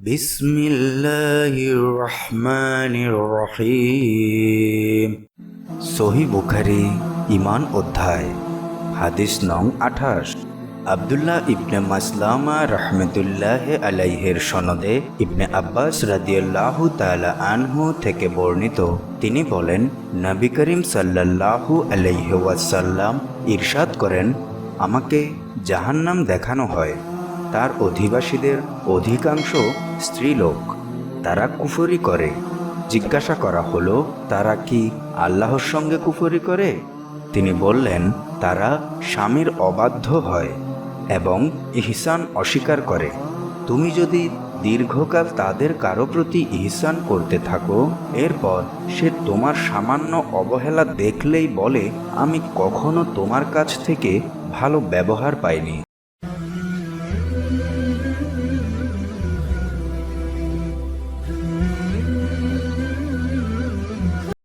بسم الله الرحمن الرحيم সহি বুখারি ইমান অধ্যায় হাদিস নং আঠাশ আবদুল্লাহ ইবনে মাসলামা রহমতুল্লাহ আলাইহের সনদে ইবনে আব্বাস রাদিয়াল্লাহু তাআলা আনহু থেকে বর্ণিত তিনি বলেন নবী করিম সাল্লাল্লাহু আলাইহি ওয়াসাল্লাম ইরশাদ করেন আমাকে জাহান্নাম দেখানো হয় তার অধিবাসীদের অধিকাংশ স্ত্রীলোক। তারা কুফরি করে। জিজ্ঞাসা করা হলো, তারা কি আল্লাহর সঙ্গে কুফরি করে? তিনি বললেন, তারা স্বামীর অবাধ্য হয় এবং ইহসান অস্বীকার করে। তুমি যদি দীর্ঘকাল তাদের কারও প্রতি ইহসান করতে থাকো, এরপর সে তোমার সামান্য অবহেলা দেখলেই বলে, আমি কখনো তোমার কাছ থেকে ভালো ব্যবহার পাইনি।